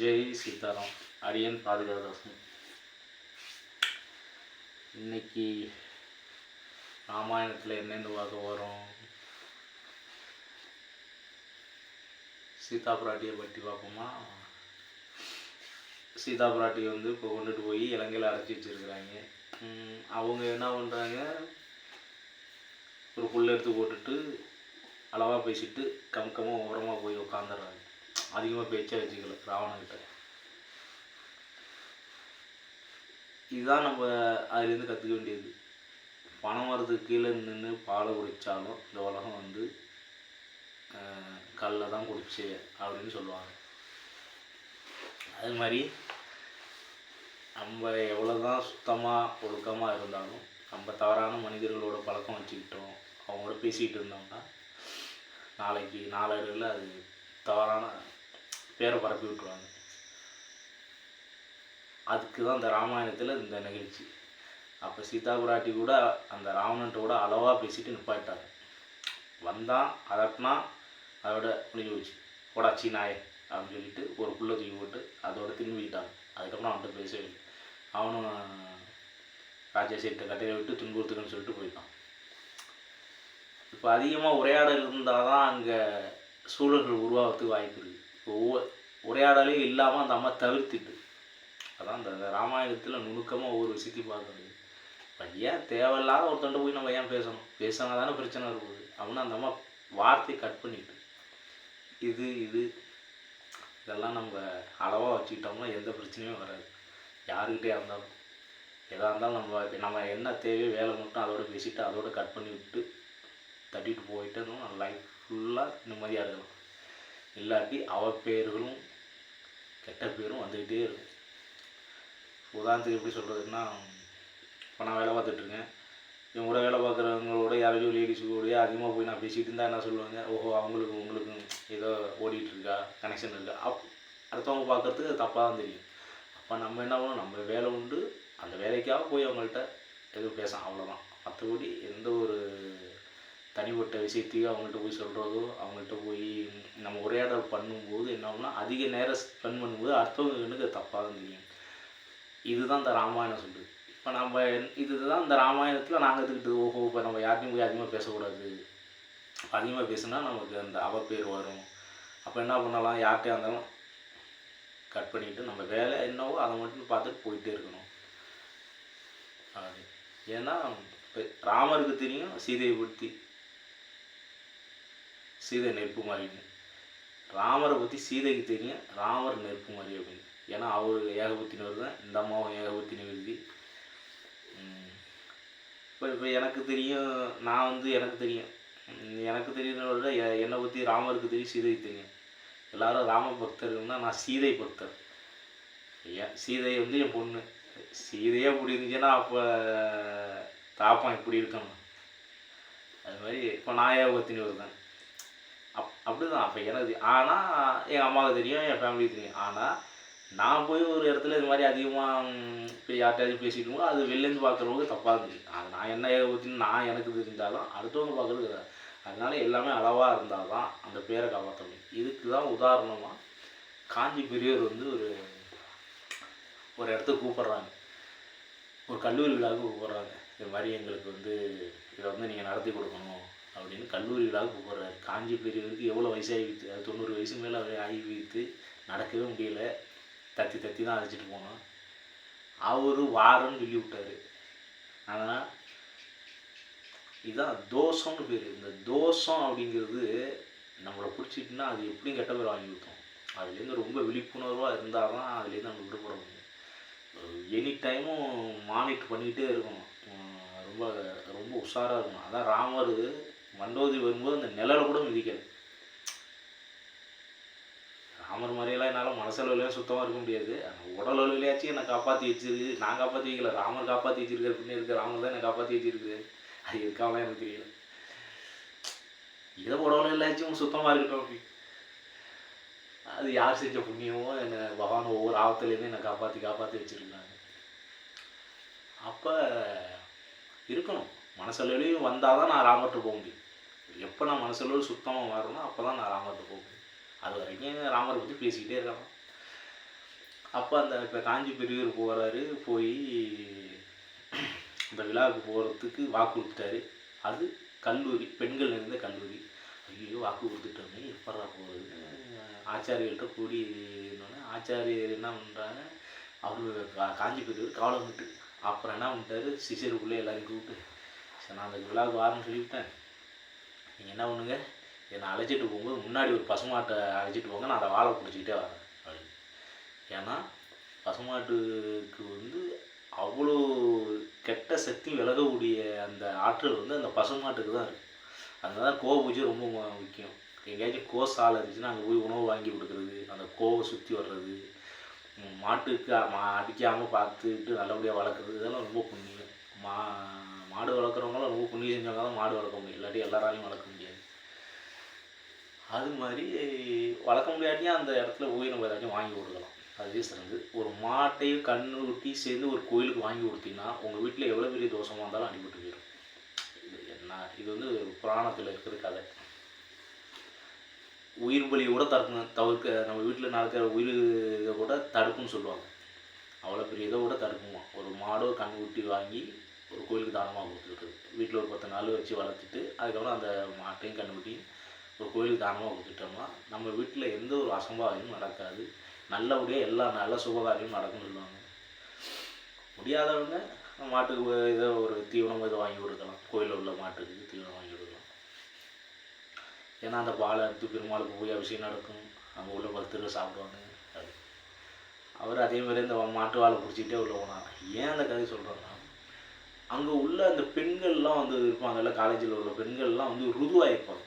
ஜெய் சீதாராம் அரியன் பாதுகாதாசன் இன்னைக்கு ராமாயணத்தில் என்னென்ன பார்க்க வரும்? சீதா பிராட்டியை பற்றி பார்ப்போமா? சீதா பிராட்டியை வந்து இப்போ கொண்டுட்டு போய் இலங்கையில் அடைச்சி வச்சிருக்கிறாங்க. அவங்க என்ன பண்ணுறாங்க ஒரு புல் எடுத்து போட்டுட்டு அளவாக பேசிட்டு கம்கமாக ஓரமாக போய் உட்காந்துடுறாங்க அதிகமாக பேச்சே வச்சுக்கல ராவணன்கிட்ட இதுதான் நம்ம அதுலேருந்து கற்றுக்க வேண்டியது. பணம் வரதுக்கு கீழே நின்று பாலை குடித்தாலும் இந்த உலகம் வந்து கல்லை தான் குடிச்சு அப்படின்னு சொல்லுவாங்க. அது மாதிரி நம்ம எவ்வளோ தான் சுத்தமாக ஒழுக்கமாக இருந்தாலும் நம்ம தவறான மனிதர்களோட பழக்கம் வச்சுக்கிட்டோம் அவங்களோட பேசிக்கிட்டு இருந்தோம்னா நாளைக்கு நாளடைவில் அது தவறான பேரை பரப்பி விட்டுருவாங்க. அதுக்கு தான் இந்த ராமாயணத்தில் இந்த நிகழ்ச்சி. அப்போ சீதா பிராட்டி கூட அந்த ராவணன்ட்ட கூட அளவாக பேசிட்டு நிப்பாட்டாங்க வந்தான் அதட்டினா அதோட முடிஞ்சு போச்சு. போடாச்சி நாயே அப்படின்னு சொல்லிட்டு ஒரு புள்ள தூக்கி போட்டு அதோட திரும்பிக்கிட்டாங்க அதுக்கப்புறம் அவன்கிட்ட பேசவே இல்லை. அவனும் ராஜேஷிட்ட கட்டையை விட்டு துன்புறுத்துக்கன்னு சொல்லிட்டு போயிட்டான். இப்போ அதிகமாக உரையாடல் இருந்தால் தான் அங்கே சூழல்கள் உருவாகிறதுக்கு வாய்ப்பு இருக்குது உரையாடலே இல்லாமல் அந்த அம்மா தவிர்த்துட்டு. அதான் அந்த ராமாயணத்தில் நுணுக்கமாக ஒவ்வொரு விஷயத்தையும் பார்க்க முடியும் ஏன் தேவையில்லாத ஒருத்தன்ட்ட போய் நம்ம ஏன் பேசணும்? பேசினா தானே பிரச்சனை இருக்குது அப்படின்னு அந்த அம்மா வார்த்தையை கட் பண்ணிட்டு. இது இது இதெல்லாம் நம்ம அளவாக வச்சுக்கிட்டோம்னா எந்த பிரச்சனையும் வராது. யாருக்கிட்டே இருந்தாலும். எதாக இருந்தாலும் நம்ம நம்ம என்ன தேவையோ வேலை மட்டும் அதோட பேசிட்டு அதோட கட் பண்ணி விட்டு தட்டிட்டு போயிட்டு நம்ம லைஃப் ஃபுல்லாக நிம்மதியாக இருக்கலாம். இல்லாட்டி அவ பேர்களும் கெட்ட பேரும் வந்துக்கிட்டே இருக்கும். உதாரணத்துக்கு எப்படி சொல்கிறதுன்னா இப்போ நான் வேலை பார்த்துட்ருக்கேன் இவங்க கூட வேலை பார்க்குறவங்களோட யாரையும் லேடிஸ் கூடயே அதிகமாக போய் நான் பேசிகிட்டு இருந்தால் என்ன சொல்லுவாங்க? ஓஹோ அவங்களுக்கு உங்களுக்கும் ஏதோ ஓடிட்டுருக்கா கனெக்ஷன் இருக்கா? அப் அடுத்தவங்க பார்க்குறதுக்கு அது தப்பாக தான் தெரியும். அப்போ நம்ம என்ன பண்ணணும்? நம்ம வேலை உண்டு. அந்த வேலைக்காக போய் அவங்கள்ட்ட எதுவும் பேசலாம் அவ்வளோதான் மற்றபடி எந்த ஒரு தனிப்பட்ட விஷயத்தையும் அவங்கள்ட்ட போய் சொல்கிறதோ அவங்கள்ட்ட போய் நம்ம உரையாடல் பண்ணும்போது என்ன ஆகும்னா அதிக நேரம் ஸ்பெண்ட் பண்ணும்போது அடுத்தவங்க கண்ணுக்கு தப்பாக தான் தெரியும். இதுதான் இந்த ராமாயணம் சொல்லுது இப்போ நம்ம இதுதான் இந்த ராமாயணத்தில் நாங்கள் எடுத்துக்கிட்டு ஓஹோ இப்போ நம்ம யார்ட்டையும் போய் அதிகமாக பேசக்கூடாது. அதிகமாக பேசுனா நமக்கு அந்த அவ பேர் வரும். அப்போ என்ன பண்ணலாம்? யார்கிட்டயா இருந்தாலும் கட் பண்ணிக்கிட்டு நம்ம வேலை என்னவோ அதை மட்டும் பார்த்துட்டு போயிட்டே இருக்கணும். அது ஏன்னா இப்போ ராமருக்கு தெரியும் சீதையை பற்றி சீதை நெருப்பு ராமரை பற்றி சீதைக்கு தெரியும். ராமர் நெருப்பு அப்படின்னு. ஏன்னா அவர் ஏகபத்தினவர் தான். இந்த அம்மாவும் ஏகபத்தினவருதி இப்போ இப்போ எனக்கு தெரியும். நான் வந்து எனக்கு தெரியும். எனக்கு தெரியுறத விட என்னை பற்றி ராமருக்கு தெரியும் சீதைக்கு தெரியும். எல்லாரும் ராம பக்தர்கள்னா நான் சீதை பக்தர். ஏன் சீதை வந்து என் பொண்ணு. சீதையே அப்படி இருந்துச்சுன்னா அப்போ தாப்பம் இப்படி இருக்கணும். அது மாதிரி இப்போ நான் ஏகபத்தினவர் தான். அப்படி தான் அப்போ எனக்கு ஆனால் எங்கள் அம்மாவுக்கு தெரியும் என் ஃபேமிலிக்கு தெரியும். ஆனால் நான் போய் ஒரு இடத்துல இது மாதிரி அதிகமாக இப்போ யார்கிட்டயாவது பேசிட்டு அது வெளிலேருந்து பார்க்குறவங்க தப்பாக இருந்துச்சு அது நான் என்ன பற்றி நான் எனக்கு தெரிஞ்சாலும் அடுத்தவங்க பார்க்குறது கிடையாது அதனால எல்லாமே அளவாக இருந்தால் தான் அந்த பேரை காப்பாற்ற முடியும். இதுக்கு தான் உதாரணமாக காஞ்சி பெரியவர் வந்து ஒரு ஒரு இடத்துக்கு கூப்பிட்றாங்க. ஒரு கல்லூரி விழாவுக்கு கூப்பிட்றாங்க. இது மாதிரி எங்களுக்கு வந்து இதை வந்து நீங்கள் நடத்தி கொடுக்கணும். அப்படின்னு கல்லூரி விழாவுக்கு கூப்பிட்றாரு காஞ்சி பெரியவருக்கு எவ்வளோ வயசாகிவித்து அது தொண்ணூறு வயசு மேலே அவர் ஆகிவித்து நடக்கவே முடியல. தத்தி தத்தி தான் அழைச்சிட்டு போனோம் அவர் வாரம்னு சொல்லி விட்டார் ஆனால் இதுதான் தோஷம்னு பேர். இந்த தோஷம் அப்படிங்கிறது நம்மளை பிடிச்சிட்டுனா அது எப்படியும் கெட்ட பேர் வாங்கி விட்டோம் அதுலேருந்து ரொம்ப விழிப்புணர்வாக இருந்தால் தான் அதுலேருந்து நம்ம விடுபட முடியும். எனி டைமும் மானிட்டர் பண்ணிக்கிட்டே இருக்கணும். ரொம்ப ரொம்ப உஷாராக இருக்கணும். அதான் ராமர் மண்டோதி வரும்போது அந்த நிழலை கூட மிதிக்கலை. ராமர் மாதிரியெல்லாம் என்னால் மனசளவுலையும் சுத்தமாக இருக்க முடியாது. ஆனால் உடல் அளவுலையாச்சும் என்னை காப்பாற்றி வச்சிருக்கு. நான் காப்பாற்றி வைக்கல. ராமர் காப்பாற்றி வச்சிருக்காரு. பின்னே இருக்க ராமர் தான் என்னை காப்பாற்றி வச்சிருக்கு அது இருக்காமலாம் எனக்கு தெரியல. இதை உடவுலையாச்சும் சுத்தமாக இருக்கட்டும் அப்படி. அது யார் செஞ்ச புண்ணியமோ என்னை பகவான் ஒவ்வொரு ஆபத்துலேருந்து என்னை காப்பாற்றி காப்பாற்றி வச்சிருந்தாங்க அப்போ இருக்கணும். மனசளவுலையும் வந்தால் தான் நான் ராமர்கிட்ட போக முடியும். எப்போ நான் மனசுல சுத்தமாக மாறணும் அப்போ தான் நான் ராமர்கிட்ட போக அது வரைக்கும் ராமரை பற்றி பேசிக்கிட்டே இருக்கலாம் அப்போ அந்த இப்போ காஞ்சி பெரியவர் போகிறாரு போய் இந்த விழாவுக்கு போகிறதுக்கு வாக்கு கொடுத்துட்டாரு. அது கல்லூரி பெண்கள் நிறைந்த கல்லூரி. ஐயோ வாக்கு கொடுத்துட்டோமே எப்படா போகுதுன்னு ஆச்சாரியர்கள்ட்ட கூடி இருந்தோன்னே ஆச்சாரியர் என்ன பண்ணுறாங்க அவர் காஞ்சி பெரியவர் கவலை விட்டு அப்புறம் என்ன பண்ணிட்டாரு சிசியருக்குள்ளே எல்லாரையும் கூப்பிட்டு சரி நான் அந்த விழாவுக்கு வரேன்னு சொல்லிவிட்டேன். நீங்கள் என்ன பண்ணுங்க? என்னை அழைச்சிட்டு போகும்போது முன்னாடி ஒரு பசுமாட்டை அழைச்சிட்டு போங்க நான் அதை வாழை பிடிச்சிக்கிட்டே வரேன் அப்படின்னு. ஏன்னா பசுமாட்டுக்கு வந்து அவ்வளோ கெட்ட சக்தி விலகக்கூடிய அந்த ஆற்றல் வந்து அந்த பசுமாட்டுக்கு தான் இருக்குது அதனால தான் கோவ பூஜை ரொம்ப முக்கியம். எங்கேயாச்சும் கோ சாலை இருந்துச்சுன்னா அங்கே போய் உணவு வாங்கி கொடுக்குறது அந்த கோவை சுற்றி வர்றது மாட்டுக்கு மா அடிக்காமல் பார்த்துட்டு நல்லபடியாக வளர்க்குறது இதெல்லாம் ரொம்ப புண்ணியம். மா மாடு வளர்க்குறவங்களாம் ரொம்ப புண்ணியம் செஞ்சவங்க தான் மாடு வளர்க்க முடியும். இல்லாட்டி எல்லாராலையும் வளர்க்க முடியாது. அது மாதிரி வளர்க்க முடியாட்டியும் அந்த இடத்துல போய் நம்ம ஏதாச்சும் வாங்கி கொடுக்கலாம். அதுவே சிறந்து ஒரு மாட்டையும் கண்ணு ஊட்டி சேர்ந்து ஒரு கோயிலுக்கு வாங்கி கொடுத்தீங்கன்னா உங்கள் வீட்டில் எவ்வளோ பெரிய தோஷமாக இருந்தாலும் அடிபட்டு போயிடும். இது என்ன இது வந்து புராணத்தில் இருக்கிற கதை. உயிர் பலி கூட தடுக்கணும் தவிர்க்க நம்ம வீட்டில் நடக்கிற உயிர் இதை கூட தடுக்கும்னு சொல்லுவாங்க. அவ்வளோ பெரிய இதை கூட தடுக்குமா? ஒரு மாடோ கண் ஊட்டி வாங்கி ஒரு கோயிலுக்கு தானமாக கொடுத்துருக்குது வீட்டில் ஒரு பத்து நாள் வச்சு வளர்த்துட்டு அதுக்கப்புறம் அந்த மாட்டையும் கண்டுபிடி ஒரு கோயிலுக்கு தானமாக கொடுத்துட்டோம்னா நம்ம வீட்டில் எந்த ஒரு அசம்பாவையும் நடக்காது. நல்லபடியாக எல்லா நல்ல சுபகாரியமும் நடக்கும்னு சொல்லுவாங்க. முடியாதவங்க மாட்டுக்கு ஒ- ஏதோ ஒரு தீவனம் இதை வாங்கி கொடுக்கலாம். கோயிலில் உள்ள மாட்டுக்கு தீவனம் வாங்கி கொடுக்கலாம். ஏன்னா அந்த பாலை எடுத்து பெருமாளுக்கு போய் அபிஷேகம் நடக்கும். அங்கே உள்ள பக்தர்கள் சாப்பிடுவாங்க. அது. அவர் அதே மாதிரி இந்த மாட்டு வாழை பிடிச்சிக்கிட்டே உள்ள போனார் ஏன் அந்த கதை சொல்கிறோன்னா அங்கே உள்ள அந்த பெண்கள்லாம் வந்து இருப்பாங்கல்ல காலேஜில் உள்ள பெண்கள்லாம் வந்து ருதுவாக இருப்பாங்க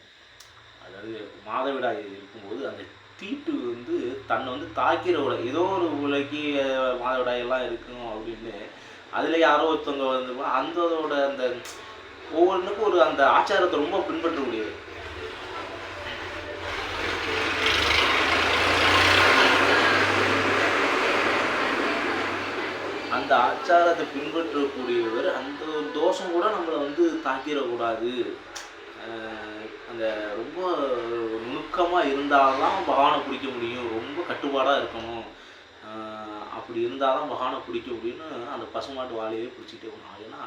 அதாவது மாதவிடாய் இருக்கும்போது அந்த தீட்டு வந்து தன்னை வந்து தாக்கிற விட ஏதோ ஒரு உலகி மாதவிடாய் எல்லாம் இருக்கும் அப்படின்னு அதில் யாரோ ஒருத்தவங்க வந்து அந்ததோட அந்த ஒவ்வொன்றுக்கும் ஒரு அந்த ஆச்சாரத்தை ரொம்ப பின்பற்றக்கூடியது. அந்த ஆச்சாரத்தை பின்பற்றக்கூடியவர் அந்த ஒரு தோஷம் கூட நம்மளை வந்து தாக்கிடக்கூடாது. அந்த ரொம்ப நுணுக்கமாக இருந்தால் தான் பகவானை பிடிக்க முடியும். ரொம்ப கட்டுப்பாடாக இருக்கணும். அப்படி இருந்தால் தான் பகவானை பிடிக்க முடியும்னு அந்த பசுமாட்டு வாழையே பிடிச்சிட்டே போனாங்க. ஏன்னா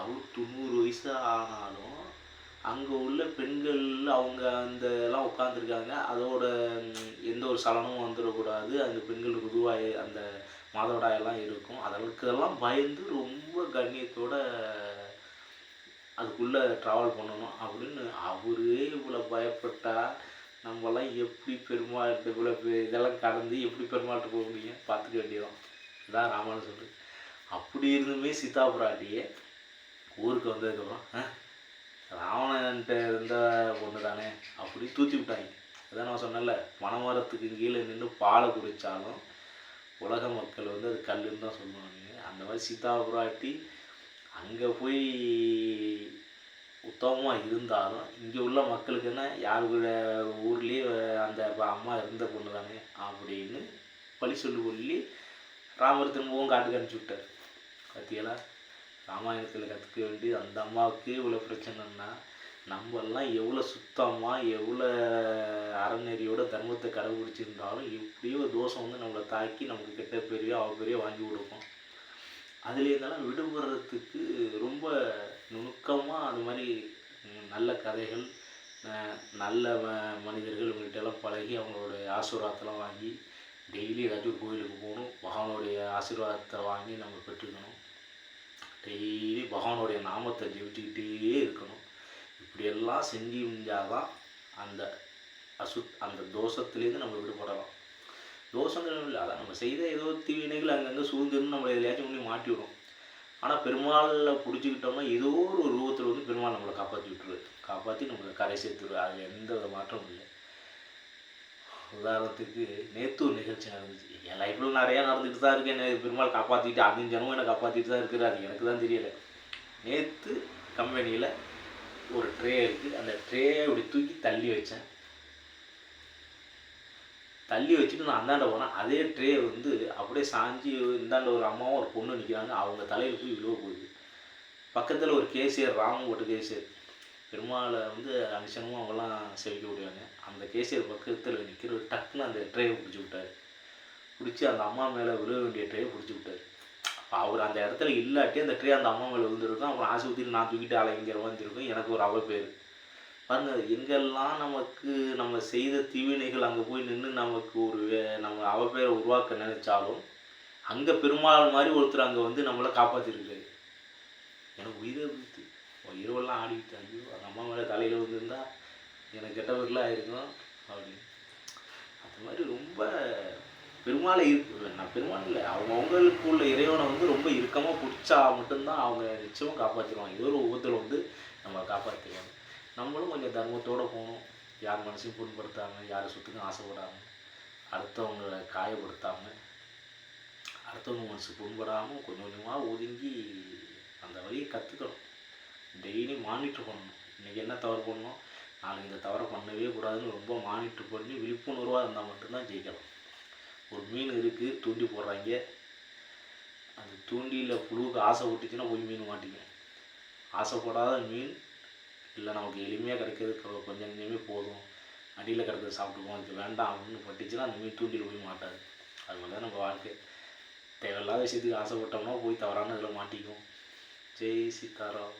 அவர் தொண்ணூறு வயசு ஆனாலும் அங்கே உள்ள பெண்கள் அவங்க அந்த எல்லாம் உட்காந்துருக்காங்க அதோட எந்த ஒரு சலனமும் வந்துடக்கூடாது. அந்த பெண்கள் ருதுவாய் அந்த மாதவிடாயெல்லாம் இருக்கும். அதற்கெல்லாம் பயந்து ரொம்ப கண்ணியத்தோட அதுக்குள்ளே ட்ராவல் பண்ணணும் அப்படின்னு அவரே இவ்வளோ பயப்பட்டால் நம்மலாம் எப்படி பெருமாள் இவ்வளோ இதெல்லாம் கடந்து எப்படி பெருமாள்கிட்ட போக முடியும்? பார்த்துக்க வேண்டியதான் இதான் ராமானு சொல்லு அப்படி இருந்துமே சீதா பிராட்டியே ஊருக்கு வந்ததுக்கப்புறம் ராவணன்ட்ட இருந்த பொண்ணு தானே அப்படி தூத்தி விட்டாங்க. அதான் நான் சொன்னேன்ல மணமரத்துக்கு கீழே நின்று பாலை குடித்தாலும் உலக மக்கள் வந்து அது கல்லுன்னு தான் சொல்லுவாங்க. அந்த மாதிரி சீதா புராட்டி அங்கே போய் உத்தமமாக இருந்தாலும் இங்கே உள்ள மக்களுக்கு என்ன யார் கூட ஊர்லேயே அந்த அம்மா இருந்த பொண்ணு தானே அப்படின்னு பழி சொல்லி சொல்லி ராமர் திரும்பவும் காட்டுக்கு அனுப்பிச்சி விட்டார். பார்த்தீங்களா ராமாயணத்தில் கற்றுக்க வேண்டியது அந்த அம்மாவுக்கு இவ்வளோ பிரச்சனைன்னா நம்மெல்லாம் எவ்வளோ சுத்தமாக எவ்வளோ அறநெறியோட தர்மத்தை கடைபிடிச்சிருந்தாலும் எப்படியோ தோஷம் வந்து நம்மளை தாக்கி நமக்கு கெட்ட பெரிய அவ பெரிய வாங்கி கொடுக்கும். அதில் இருந்தாலும் விடுபடுறதுக்கு ரொம்ப நுணுக்கமாக அது மாதிரி நல்ல கதைகள் நல்ல ம- மனிதர்கள் இவங்கள்ட்டெல்லாம் பழகி அவங்களோட ஆசீர்வாதத்தெல்லாம் வாங்கி டெய்லி ஏதாச்சும் கோயிலுக்கு போகணும் பகவானுடைய ஆசீர்வாதத்தை வாங்கி நம்ம பெற்றுக்கணும். டெய்லி பகவானுடைய நாமத்தை ஜெபிச்சுக்கிட்டே இருக்கணும். இப்படியெல்லாம் செஞ்சு முடிஞ்சாதான் அந்த அசு அந்த தோஷத்துலேருந்து நம்ம விடுபடலாம் தோஷங்கள் இல்லை அதான் நம்ம செய்த ஏதோ தீவினைகள் அங்கங்கே சூழ்ந்துருந்து நம்மளை எதுலையாச்சும் ஒன்று மாட்டி விடும் ஆனால் பெருமாளில் பிடிச்சிக்கிட்டோம்னா ஏதோ ஒரு ரூபத்தில் வந்து பெருமாள் நம்மளை காப்பாற்றி விட்டுருது காப்பாற்றி நம்மளை கரை சேர்த்துருது அதில் எந்த வித மாற்றமும் இல்லை. உதாரணத்துக்கு நேற்று ஒரு நிகழ்ச்சி நடந்துச்சு. என் லைஃப்பில் நிறையா நடந்துட்டு தான் இருக்கு. என்னை பெருமாள் காப்பாற்றிட்டு அஞ்சு ஜனமும் என்னை காப்பாற்றிட்டு தான் இருக்கிறாரு. அது எனக்கு தான் தெரியலை. நேற்று கம்பெனியில் ஒரு ட்ரே இருக்குது அந்த ட்ரேயை இப்படி தூக்கி தள்ளி வச்சேன். தள்ளி வச்சுட்டு நான் அந்தாண்ட போனேன். அதே ட்ரே வந்து அப்படியே சாஞ்சி இந்தாண்ட ஒரு அம்மாவும் ஒரு பொண்ணு நிற்கிறாங்க அவங்க தலையில் போய் விழுவ போகுது. பக்கத்தில் ஒரு கேசியர் ராமு போட்டு கேசியர். பெருமாளை வந்து அனுஷனமும் அவங்கெல்லாம் செவிக்க விடுவாங்க. அந்த கேசியர் பக்கத்தில் நிற்கிற டக்குன்னு அந்த ட்ரேயை பிடிச்சி விட்டாரு. பிடிச்சி அந்த அம்மா மேலே விழ வேண்டிய ட்ரேயை பிடிச்சி விட்டார். அவர் அந்த இடத்துல இல்லாட்டி அந்த ட்ரே அந்த அம்மா மேலே விழுந்திருக்கும். அப்புறம் ஆசுபத்திரி நான் தூக்கிட்டு அலைங்கிற வந்துருக்கும் எனக்கு ஒரு அவ பேர். பாருங்க எங்கெல்லாம் நமக்கு நம்ம செய்த தீவினைகள் அங்கே போய் நின்று நமக்கு ஒரு வே- நம்ம அவ பேரை உருவாக்க நினைச்சாலும் அங்கே பெருமாள் மாதிரி ஒருத்தர் அங்கே வந்து நம்மளை காப்பாற்றிருக்காரு எனக்கு உயிரை விழுத்து இரவெல்லாம் ஆடிக்கிட்டு ஐயோ அந்த அம்மா மேலே தலையில் வந்திருந்தா எனக்கு கெட்ட பேர்லாம் ஆயிருக்கும் அப்படின்னு. அந்த மாதிரி ரொம்ப பெருமாளை இருக்கு நான் பெருமாள் இல்லை. அவங்கவுங்களுக்கு உள்ள இறைவனை வந்து ரொம்ப இறுக்கமாக பிடிச்சா மட்டும்தான் அவங்க நிச்சயமாக காப்பாற்றிடுவாங்க ஏதோ ஒரு விபத்தில் வந்து நம்ம காப்பாற்றிடுவாங்க நம்மளும் கொஞ்சம் தர்மத்தோடு போகணும். யார் மனசையும் புண்படுத்தாமல் யார் சொத்துக்கும் ஆசைப்படாமல் அடுத்தவங்களை காயப்படுத்தாமல் அடுத்தவங்க மனசு புண்படாமல் கொஞ்சம் கொஞ்சமாக ஒதுங்கி அந்த வழியை கற்றுக்கணும் டெய்லி மானிட்டர் பண்ணணும். இன்றைக்கி என்ன தவறு பண்ணணும் நாளைக்கு இந்த தவறை பண்ணவே கூடாதுன்னு ரொம்ப மானிட்டர் பண்ணி விழிப்புணர்வாக இருந்தால் மட்டும்தான் ஜெயிக்கலாம். ஒரு மீன் இருக்குது தூண்டி போடுறாங்க. அந்த தூண்டியில் புழுவுக்கு ஆசை விட்டுச்சுன்னா போய் மீன் மாட்டிக்கும் ஆசைப்படாத மீன் இல்லை நமக்கு எளிமையாக கிடைக்கிறது கொஞ்சம் கொஞ்சமே போதும். அடியில் கிடக்கிறது சாப்பிட்டுக்குவோம் இது வேண்டாம் அப்படின்னு பட்டுச்சுன்னா அந்த மீன் தூண்டியில் போய் மாட்டாது. அது மாதிரி தான் நம்ம வாழ்க்கை. தேவையில்லாத விஷயத்துக்கு ஆசைப்பட்டோம்னா போய் தவறான இதில் மாட்டிக்கும் ஜெய் சீதாராம்.